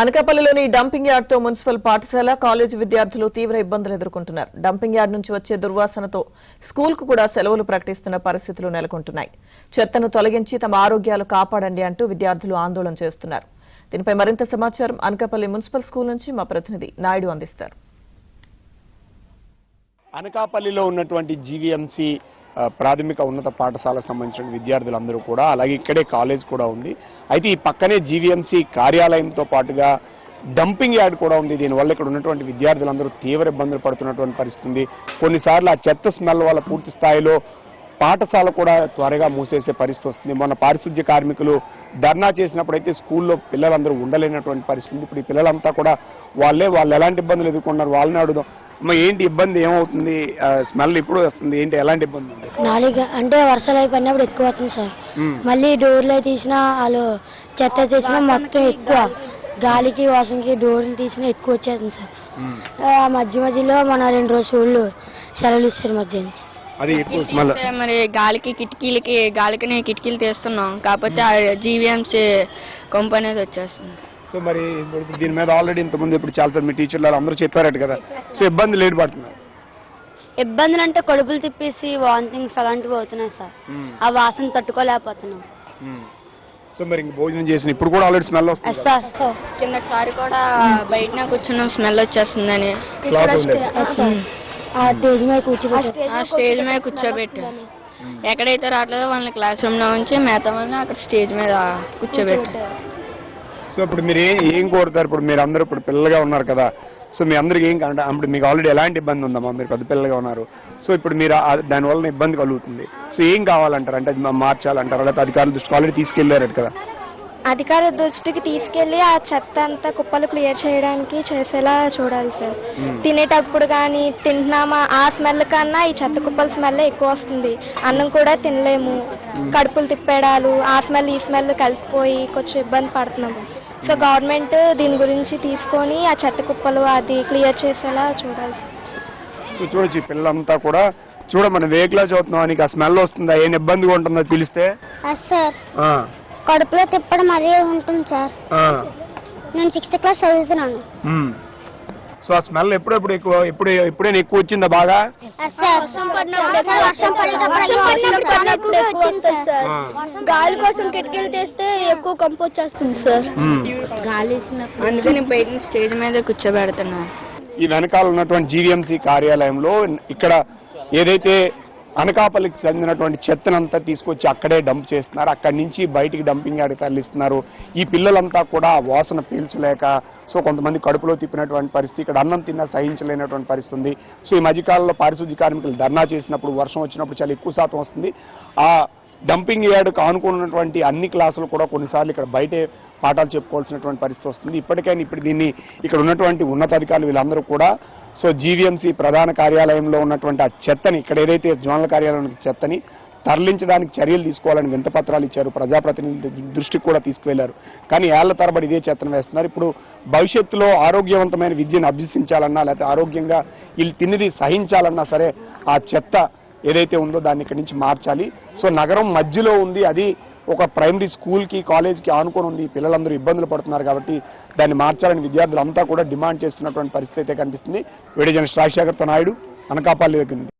అనకాపల్లిలోని dumping యార్డ్తో municipal పాఠశాల college విద్యార్థులు తీవ్ర ఇబ్బందులు ఎదుర్కొంటున్నారు. డంపింగ్ యార్డ్ నుంచి వచ్చే దుర్వాసనతో స్కూల్కు కూడా సెలవులు ప్రకటిస్తున్న పరిస్థితులు నెలకొంటున్నాయి. చెత్తను తొలగించి తమ ఆరోగ్యాలు కాపాడండి అంటూ విద్యార్థులు ఆందోళన చేస్తున్నారు. దీనిపై మరింత సమాచారం అనకాపల్లి మున్సిపల్ స్కూల్ నుంచి మా ప్రతినిధి నాయుడు అందిస్తారు. అనకాపల్లిలో ఉన్నటువంటి జీవీఎంసీ ప్రాథమిక ఉన్నత పాఠశాలకు సంబంధించిన విద్యార్థులందరూ కూడా అలాగే ఇక్కడే కాలేజ్ కూడా ఉంది. అయితే ఈ పక్కనే జీవీఎంసీ కార్యాలయంతో పాటుగా డంపింగ్ యార్డ్ కూడా ఉంది. దీనివల్ల ఇక్కడ ఉన్నటువంటి విద్యార్థులందరూ తీవ్ర ఇబ్బందులు పడుతున్నటువంటి పరిస్థితి ఉంది కొన్నిసార్లు ఆ చెత్త స్మెల్ వల్ల పూర్తి స్థాయిలో పాఠశాల కూడా త్వరగా మూసేసే పరిస్థితి వస్తుంది. మొన్న పారిశుద్ధ్య కార్మికులు ధర్నా చేసినప్పుడు అయితే స్కూల్లో పిల్లలందరూ ఉండలేనటువంటి పరిస్థితి. ఇప్పుడు ఈ పిల్లలంతా కూడా వాళ్ళే వాళ్ళు ఎలాంటి ఇబ్బందులు ఎదుర్కొన్నారు వాళ్ళని అడుగుదాం. అమ్మ ఏంటి ఇబ్బంది? ఏమవుతుంది? స్మెల్ ఇప్పుడు వస్తుంది. ఏంటి? ఎలాంటి ఇబ్బంది నాలుగు అంటే వర్షాలు అయిపోయినప్పుడు ఎక్కువ అవుతుంది సార్. మళ్ళీ డోర్లు తీసినా వాళ్ళు చెత్త తీసినా మొత్తం ఎక్కువ. గాలికి వాసనకి డోర్లు తీసినా ఎక్కువ వచ్చేస్తుంది సార్. మధ్య మధ్యలో మన రెండు రోజులు సెలవులు ఇస్తారు మధ్య నుంచి. అది మరి గాలికి కిటికీలకి గాలికి కిటికీలు తీస్తున్నాం. కాకపోతే ఆ జీవీఎంసీ కొంప అనేది వచ్చేస్తుంది. సో మరి ఇప్పుడు దీని మీద ఆల్రెడీ ఇంతకుముందు ఇప్పుడు చాలా సార్ మీ టీచర్లు అందరూ చెప్పారట కదా. సో ఇబ్బంది లేడు పడుతున్నారు ఇబ్బందులు అంటే కడుపులు తిప్పేసి వాంతింగ్స్ అలాంటివి అవుతున్నాయి సార్. ఆ వాసన తట్టుకోలేకపోతున్నాం. సో మరి ఇంక భోజనం చేసిన ఇప్పుడు కూడా ఆల్రెడీ స్మెల్ వస్తుంది కదా? సార్ కిందసారి కూడా బయటనే కూర్చున్నాం స్మెల్ వచ్చేస్తుందని. ఆ స్టేజ్ మీద కూర్చోబెట్టి ఆ స్టేజ్ మీద ఎక్కడైతే రావట్లేదో వాళ్ళని క్లాస్ రూమ్లో ఉంచి మిగతా వాళ్ళని అక్కడ స్టేజ్ మీద కూర్చోబెట్టి సో ఇప్పుడు మీరు ఏం ఏం కోరుతారు? ఇప్పుడు మీరు అందరూ ఇప్పుడు పిల్లలుగా ఉన్నారు కదా. సో మీ అందరికి ఏం అంటే ఇప్పుడు మీకు ఆల్రెడీ ఎలాంటి ఇబ్బంది ఉందమ్మా? మీరు పెద్ద పిల్లలుగా ఉన్నారు. సో ఇప్పుడు మీరు దానివల్ల ఇబ్బంది కలుగుతుంది. సో ఏం కావాలంటారు? అంటే అది మా- మార్చాలంటారా? లేకపోతే అధికారుల దృష్టికి ఆల్రెడీ తీసుకెళ్ళారు కదా. అధికార దృష్టికి తీసుకెళ్ళి ఆ చెత్త అంతా కుప్పలు క్లియర్ చేయడానికి చేసేలా చూడాలి సార్. తినేటప్పుడు కానీ తింటున్నామా? ఆ స్మెల్ కన్నా ఈ చెత్త కుప్పల స్మెల్ ఎక్కువ వస్తుంది. అన్నం కూడా తినలేము. కడుపులు తిప్పేడాలు. ఆ స్మెల్ ఈ స్మెల్ కలిసిపోయి కొంచెం ఇబ్బంది పడుతున్నాము సో గవర్నమెంట్ దీని గురించి తీసుకొని ఆ చెత్త కుప్పలు అది క్లియర్ చేసేలా చూడాలి చూడొచ్చు పిల్లలంతా కూడా చూడ మన వెహికల్ చదువుతున్నాం నీకు ఆ స్మెల్ వస్తుందా? ఏం ఇబ్బందిగా ఉంటుందో తెలిస్తే సార్. ఆ, కడుపులో తిప్పడం అదే ఉంటుంది సార్. నేను సిక్స్త్ క్లాస్ చదువుతున్నాను. సో ఆ స్మెల్ ఎప్పుడెప్పుడు ఎక్కువ ఎప్పుడు ఎప్పుడైనా ఎక్కువ వచ్చిందా బాగా? గాలి కోసం కిటికీలు తీస్తే ఎక్కువ కంపు వచ్చేస్తుంది సార్. ఉమ్. అందుకని బయట స్టేజ్ మీద కూర్చోబెడుతున్నాం. ఈ వెనకాల ఉన్నటువంటి జీవీఎంసీ కార్యాలయంలో ఇక్కడ ఏదైతే అనకాపల్లికి చెందినటువంటి చెత్తనంతా తీసుకొచ్చి అక్కడే డంప్ చేస్తున్నారు. అక్కడి నుంచి బయటికి డంపింగ్ యార్డ్కి తరలిస్తున్నారు. ఈ పిల్లలంతా కూడా వాసన పీల్చలేక సో కొంతమంది కడుపులో తిప్పినటువంటి పరిస్థితి ఇక్కడ అన్నం తిన్నా సహించలేనటువంటి పరిస్థితి ఉంది సో ఈ మధ్యకాలంలో పారిశుద్ధ్య కార్మికులు ధర్నా చేసినప్పుడు వర్షం వచ్చినప్పుడు చాలా ఎక్కువ శాతం వస్తుంది. ఆ డంపింగ్ యార్డ్కు ఆనుకున్నటువంటి అన్ని క్లాసులు కూడా కొన్నిసార్లు ఇక్కడ బయటే పాఠాలు చెప్పుకోవాల్సినటువంటి పరిస్థితి వస్తుంది. ఇప్పటికైనా ఇప్పుడు దీన్ని ఇక్కడ ఉన్నటువంటి ఉన్నతాధికారులు వీళ్ళందరూ కూడా సో జీవీఎంసీ ప్రధాన కార్యాలయంలో ఉన్నటువంటి ఆ చెత్తని ఇక్కడ ఏదైతే జోనల్ కార్యాలయం చెత్తని తరలించడానికి చర్యలు తీసుకోవాలని వింతపత్రాలు ఇచ్చారు. ప్రజాప్రతినిధి దృష్టికి కూడా తీసుకువెళ్ళారు. కానీ ఏళ్ళ తరబడి ఇదే చెత్తను వేస్తున్నారు. ఇప్పుడు భవిష్యత్తులో ఆరోగ్యవంతమైన విద్యను అభ్యసించాలన్నా లేకపోతే ఆరోగ్యంగా వీళ్ళు తిన్నది సహించాలన్నా సరే ఆ చెత్త ఏదైతే ఉందో దాన్ని ఇక్కడి నుంచి మార్చాలి. సో నగరం మధ్యలో ఉంది. అది ఒక ప్రైమరీ స్కూల్కి కాలేజ్కి ఆనుకొని ఉంది. పిల్లలందరూ ఇబ్బందులు పడుతున్నారు కాబట్టి దాన్ని మార్చాలని విద్యార్థులు అంతా కూడా డిమాండ్ చేస్తున్నటువంటి పరిస్థితి అయితే కనిపిస్తుంది. వీడియో జర్నలిస్ట్ రాజశేఖర్తో నాయుడు అనకాపల్లి దగ్గర